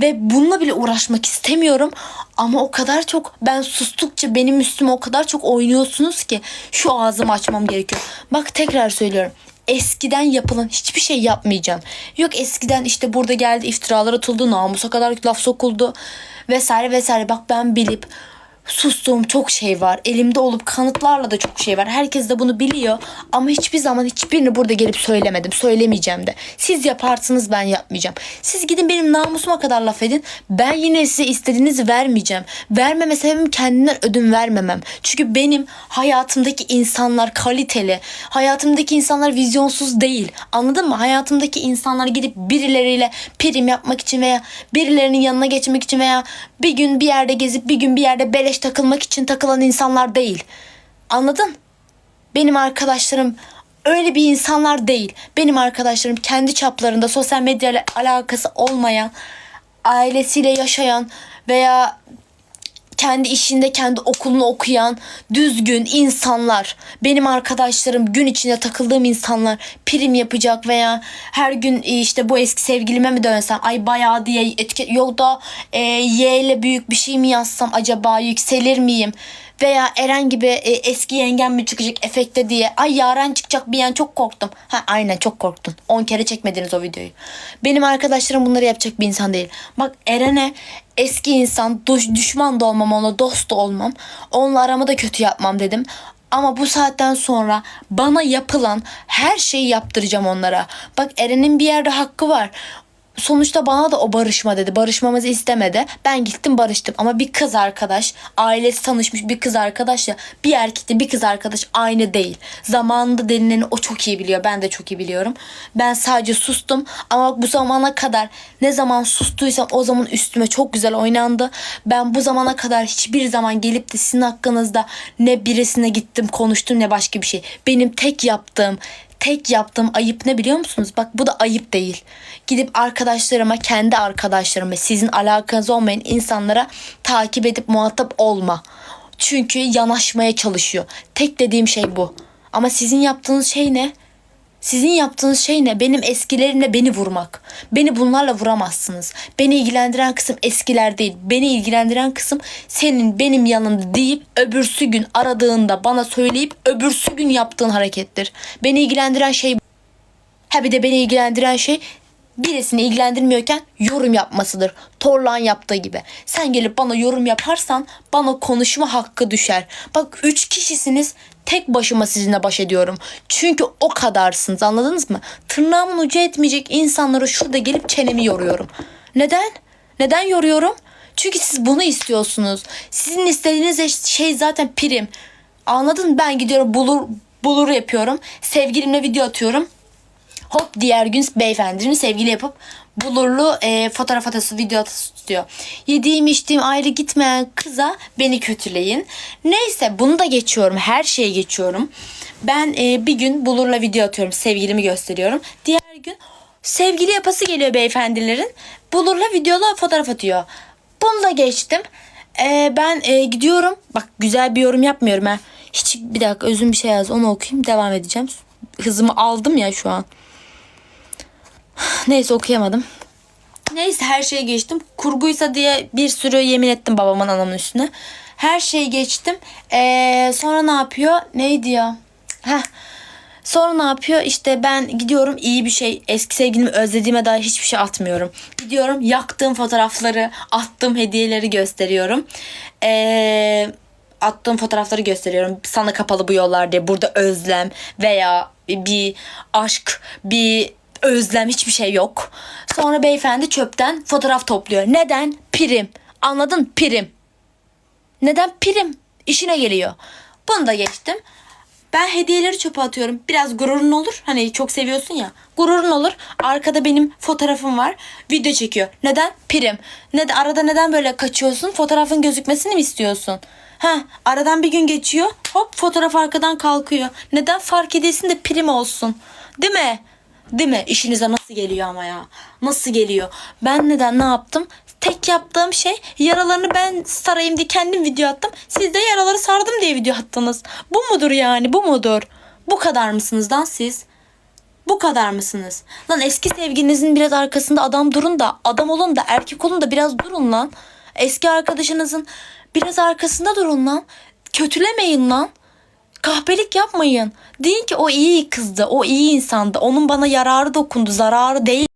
Ve bununla bile uğraşmak istemiyorum. Ama o kadar çok ben sustukça benim üstüme o kadar çok oynuyorsunuz ki şu ağzımı açmam gerekiyor. Bak tekrar söylüyorum. Eskiden yapılan hiçbir şey yapmayacağım. Yok eskiden işte burada geldi iftiralar atıldı, namusa kadar laf sokuldu vesaire vesaire. Bak ben bilip sustuğum çok şey var. Elimde olup kanıtlarla da çok şey var. Herkes de bunu biliyor. Ama hiçbir zaman hiçbirini burada gelip söylemedim. Söylemeyeceğim de. Siz yaparsınız ben yapmayacağım. Siz gidin benim namusuma kadar laf edin. Ben yine size istediğinizi vermeyeceğim. Vermeme sebebim kendimden ödün vermemem. Çünkü benim hayatımdaki insanlar kaliteli. Hayatımdaki insanlar vizyonsuz değil. Anladın mı? Hayatımdaki insanlar gidip birileriyle prim yapmak için veya birilerinin yanına geçmek için veya bir gün bir yerde gezip bir gün bir yerde beleş takılmak için takılan insanlar değil. Anladın? Benim arkadaşlarım öyle bir insanlar değil. Benim arkadaşlarım kendi çaplarında sosyal medyayla alakası olmayan, ailesiyle yaşayan veya kendi işinde kendi okulunu okuyan düzgün insanlar. Benim arkadaşlarım gün içinde takıldığım insanlar prim yapacak veya her gün e, işte bu eski sevgilime mi dönsem ay bayağı diye etiket yok da e, Y ile büyük bir şey mi yazsam acaba yükselir miyim? Veya Eren gibi e, eski yengem mi çıkacak efekte diye. Ay Yaren çıkacak bir an çok korktum. Ha aynen çok korktun. 10 kere çekmediniz o videoyu. Benim arkadaşlarım bunları yapacak bir insan değil. Bak Eren'e eski insan düş- düşman da olmam ona dost da olmam. Onunla aramı da kötü yapmam dedim. Ama bu saatten sonra bana yapılan her şeyi yaptıracağım onlara. Bak Eren'in bir yerde hakkı var. Sonuçta bana da o barışma dedi. Barışmamızı istemedi. Ben gittim barıştım. Ama bir kız arkadaş, ailesi tanışmış bir kız arkadaşla bir erkekle bir kız arkadaş aynı değil. Zamanında denileni o çok iyi biliyor. Ben de çok iyi biliyorum. Ben sadece sustum. Ama bu zamana kadar ne zaman sustuysam o zaman üstüme çok güzel oynandı. Ben bu zamana kadar hiçbir zaman gelip de sizin hakkınızda ne birisine gittim konuştum ne başka bir şey. Benim tek yaptığım tek yaptığım ayıp ne biliyor musunuz? Bak bu da ayıp değil. Gidip arkadaşlarıma, kendi arkadaşlarıma, sizin alakanız olmayan insanlara takip edip muhatap olma. Çünkü yanaşmaya çalışıyor. Tek dediğim şey bu. Ama sizin yaptığınız şey ne? Sizin yaptığınız şey ne? Benim eskilerimle beni vurmak. Beni bunlarla vuramazsınız. Beni ilgilendiren kısım eskiler değil. Beni ilgilendiren kısım senin benim yanımda deyip öbürsü gün aradığında bana söyleyip öbürsü gün yaptığın harekettir. Beni ilgilendiren şey. Ha bir de beni ilgilendiren şey birisini ilgilendirmiyorken yorum yapmasıdır. Torlan yaptığı gibi. Sen gelip bana yorum yaparsan bana konuşma hakkı düşer. Bak üç kişisiniz tek başıma sizinle baş ediyorum. Çünkü o kadarsınız anladınız mı? Tırnağımın ucu etmeyecek insanlara şurada gelip çenemi yoruyorum. Neden? Neden yoruyorum? Çünkü siz bunu istiyorsunuz. Sizin istediğiniz şey zaten prim. Anladın mı? Ben gidiyorum bulur bulur yapıyorum. Sevgilimle video atıyorum. Hop diğer gün beyefendinin sevgili yapıp bulurlu e, fotoğraf atası video atası tutuyor. Yediğim içtiğim ayrı gitmeyen kıza beni kötüleyin. Neyse bunu da geçiyorum. Her şeyi geçiyorum. Ben e, bir gün bulurla video atıyorum. Sevgilimi gösteriyorum. Diğer gün sevgili yapası geliyor beyefendilerin. Bulurla videola fotoğraf atıyor. Bunu da geçtim. E, ben e, gidiyorum. Bak güzel bir yorum yapmıyorum ha. Hiç bir dakika özüm bir şey yaz. Onu okuyayım. Devam edeceğim. Hızımı aldım ya şu an. Neyse okuyamadım. Neyse her şeyi geçtim. Kurguysa diye bir sürü yemin ettim babamın anamın üstüne. Her şeyi geçtim. Ee, sonra ne yapıyor? Neydi ya? Heh. Sonra ne yapıyor? İşte ben gidiyorum iyi bir şey eski sevgilimi özlediğime dair hiçbir şey atmıyorum. Gidiyorum yaktığım fotoğrafları, attığım hediyeleri gösteriyorum. Eee attığım fotoğrafları gösteriyorum. Sana kapalı bu yollar diye. Burada özlem veya bir aşk, bir özlem hiçbir şey yok. Sonra beyefendi çöpten fotoğraf topluyor. Neden? Prim. Anladın? Prim. Neden? Prim. İşine geliyor. Bunu da geçtim. Ben hediyeleri çöpe atıyorum. Biraz gururun olur. Hani çok seviyorsun ya. Gururun olur. Arkada benim fotoğrafım var. Video çekiyor. Neden? Prim. Ne arada neden böyle kaçıyorsun? Fotoğrafın gözükmesini mi istiyorsun? Ha, aradan bir gün geçiyor. Hop fotoğraf arkadan kalkıyor. Neden fark edilsin de prim olsun? Değil mi? Değil mi? İşinize nasıl geliyor ama ya? Nasıl geliyor? Ben neden ne yaptım? Tek yaptığım şey yaralarını ben sarayım diye kendim video attım. Siz de yaraları sardım diye video attınız. Bu mudur yani? Bu mudur? Bu kadar mısınız lan siz? Bu kadar mısınız? Lan eski sevgilinizin biraz arkasında adam durun da adam olun da erkek olun da biraz durun lan. Eski arkadaşınızın biraz arkasında durun lan. Kötülemeyin lan. Kahpelik yapmayın. Deyin ki o iyi kızdı, o iyi insandı. Onun bana yararı dokundu, zararı değil.